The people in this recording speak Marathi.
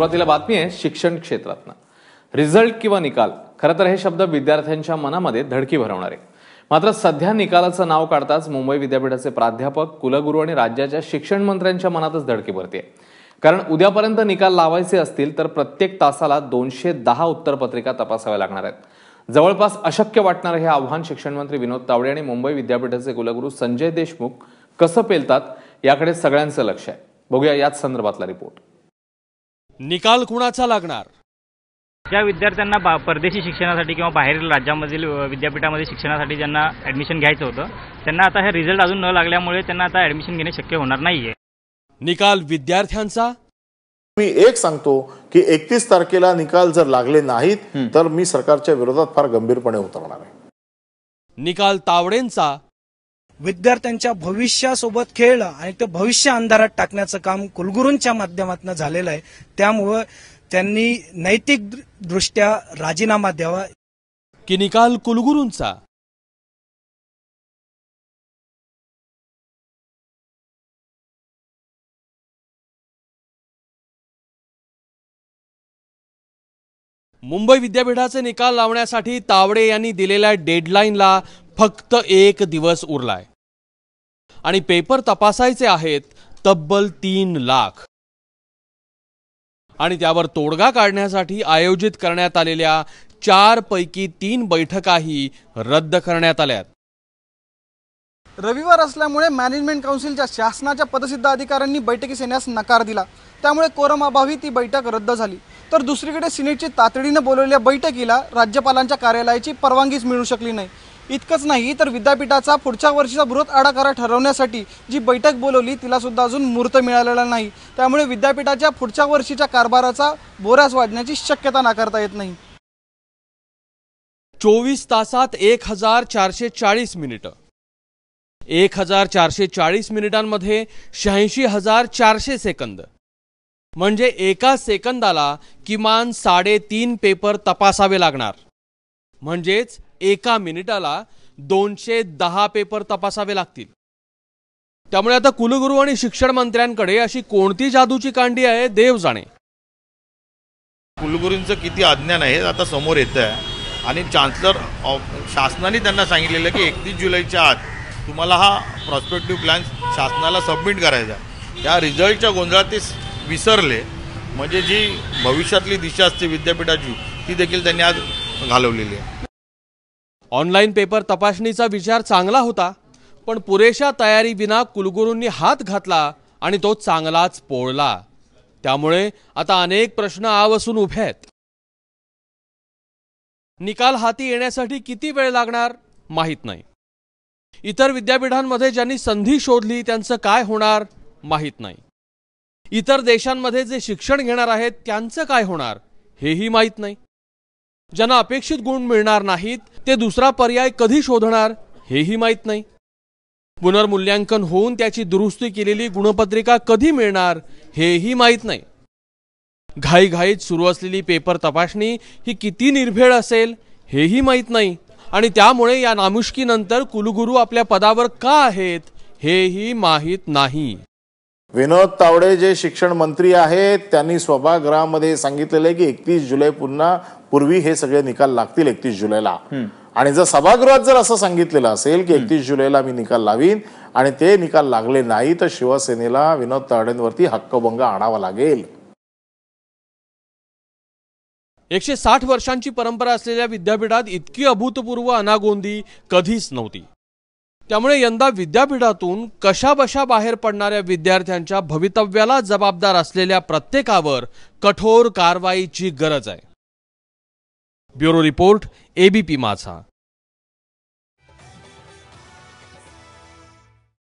सुरुवातीला बातमी आहे शिक्षण क्षेत्रातनं. रिझल्ट किंवा निकाल खरं तर हे शब्द विद्यार्थ्यांच्या मनामध्ये धडकी भरवणारे. मात्र सध्या निकालाचं नाव काढताच मुंबई विद्यापीठाचे प्राध्यापक कुलगुरू आणि राज्याच्या शिक्षण मंत्र्यांच्या मनातच धडकी भरते कारण उद्यापर्यंत निकाल लावायचे असतील तर प्रत्येक तासाला दोनशे दहा उत्तरपत्रिका तपासाव्या लागणार आहेत. जवळपास अशक्य वाटणारं हे आव्हान शिक्षण मंत्री विनोद तावडे आणि मुंबई विद्यापीठाचे कुलगुरू संजय देशमुख कसं पेलतात याकडे सगळ्यांचं लक्ष आहे. बघूया याच संदर्भातला रिपोर्ट. निकाल कुणाचा लागणार? ज्या विद्यार्थ्यांना बा परदेशी शिक्षणासाठी किंवा बाहेरील राज्यामधील विद्यापीठामध्ये शिक्षणासाठी ज्यांना ॲडमिशन घ्यायचं होतं त्यांना आता हे रिझल्ट अजून न लागल्यामुळे त्यांना आता ॲडमिशन घेणे शक्य होणार नाही आहे निकाल विद्यार्थ्यांचा? मी एक सांगतो की एकतीस तारखेला निकाल जर लागले नाहीत तर मी सरकारच्या विरोधात फार गंभीरपणे उतरणार आहे. निकाल तावडेंचा? विद्यार्थ्यांच्या भविष्यासोबत खेळलं आणि ते भविष्य अंधारात टाकण्याचं काम कुलगुरूंच्या माध्यमातून झालेलं आहे. त्यामुळं त्यांनी नैतिक दृष्ट्या राजीनामा द्यावा. की निकाल कुलगुरूंचा? मुंबई विद्यापीठाचे निकाल लावण्यासाठी तावडे यांनी दिलेल्या डेडलाईनला फक्त एक दिवस उरलाय. आणि पेपर तपासायचे आहेत तब्बल तीन लाख. आणि त्यावर तोडगा काढण्यासाठी आयोजित करण्यात आलेल्या चार पैकी तीन बैठकाही रद्द करण्यात आल्यात. रविवार असल्यामुळे मॅनेजमेंट काउन्सिलच्या शासनाच्या पदसिद्ध अधिकाऱ्यांनी बैठकीस येण्यास नकार दिला. त्यामुळे कोरमाभावी ती बैठक रद्द झाली. तर दुसरीकडे सिनेटची तातडीनं बोलवलेल्या बैठकीला राज्यपालांच्या कार्यालयाची परवानगीच मिळू शकली नाही. इतकंच नाही तर विद्यापीठाचा पुढच्या वर्षीचा बृहत आराखडा ठरवण्यासाठी जी बैठक बोलवली तिला सुद्धा अजून मुहूर्त मिळालेला नाही. त्यामुळे विद्यापीठाच्या पुढच्या वर्षीच्या कारभाराचा बोऱ्यास वाढण्याची शक्यता नाकारता येत नाही. चोवीस तासात एक हजार चारशे चाळीस मिनिटं. एक हजार चारशे चाळीस मिनिटांमध्ये शहाऐंशी हजार चारशे सेकंद. म्हणजे एका सेकंदाला किमान साडेतीन पेपर तपासावे लागणार. म्हणजेच एका मिनिटाला दोनशे दहा पेपर तपासावे लागतील. त्यामुळे आता कुलगुरू आणि शिक्षण मंत्र्यांकडे अशी कोणती जादूची कांडी आहे देव जाणे. कुलगुरूंचं किती अज्ञान आहे आता समोर येत आहे आणि चान्सलर ऑफ शासनाने त्यांना सांगितलेलं की एकतीस जुलैच्या आत तुम्हाला हा प्रॉस्पेक्टिव्ह प्लॅन शासनाला सबमिट करायचा त्या रिझल्टच्या गोंधळात ते विसरले. म्हणजे जी भविष्यातली दिशा असते विद्यापीठाची ती देखील त्यांनी आज घालवलेली आहे. ऑनलाईन पेपर तपासणीचा विचार चांगला होता पण पुरेशा तयारीविना कुलगुरूंनी हात घातला आणि तो चांगलाच पोळला. त्यामुळे आता अनेक प्रश्न आवसून उभे आहेत. निकाल हाती येण्यासाठी किती वेळ लागणार माहीत नाही. इतर विद्यापीठांमध्ये ज्यांनी संधी शोधली त्यांचं काय होणार माहीत नाही. इतर देशांमध्ये जे शिक्षण घेणार आहेत त्यांचं काय होणार हेही माहीत नाही. ज्यांना अपेक्षित गुण मिळणार नाहीत ते दुसरा पर्याय कधी शोधणार हेही माहीत नाही. पुनर्मूल्यांकन होऊन त्याची दुरुस्ती केलेली गुणपत्रिका कधी मिळणार हेही माहीत नाही. घाईघाईत सुरू असलेली पेपर तपासणी ही किती निर्भेळ असेल हेही माहीत नाही. आणि त्यामुळे या नामुष्कीनंतर कुलगुरू आपल्या पदावर का आहेत हेही माहीत नाही. विनोद तावडे जे शिक्षण मंत्री आहेत त्यांनी सभागृहामध्ये सांगितलेलं आहे की एकतीस जुलै पुन्हा पूर्वी हे सगळे निकाल लागतील एकतीस जुलैला. आणि जर सभागृहात जर असं सांगितलेलं असेल की एकतीस जुलैला मी निकाल लावीन आणि ते निकाल लागले नाही तर शिवसेनेला विनोद तावडेंवरती हक्कभंग आणावा लागेल. एकशे साठ वर्षांची परंपरा असलेल्या विद्यापीठात इतकी अभूतपूर्व अनागोंदी कधीच नव्हती. त्यामुळे यंदा विद्यापीठातून कशाबशा बाहेर पडणाऱ्या विद्यार्थ्यांच्या भवितव्याला जबाबदार असलेल्या प्रत्येकावर कठोर कारवाईची गरज आहे. ब्युरो रिपोर्ट एबीपी माझा.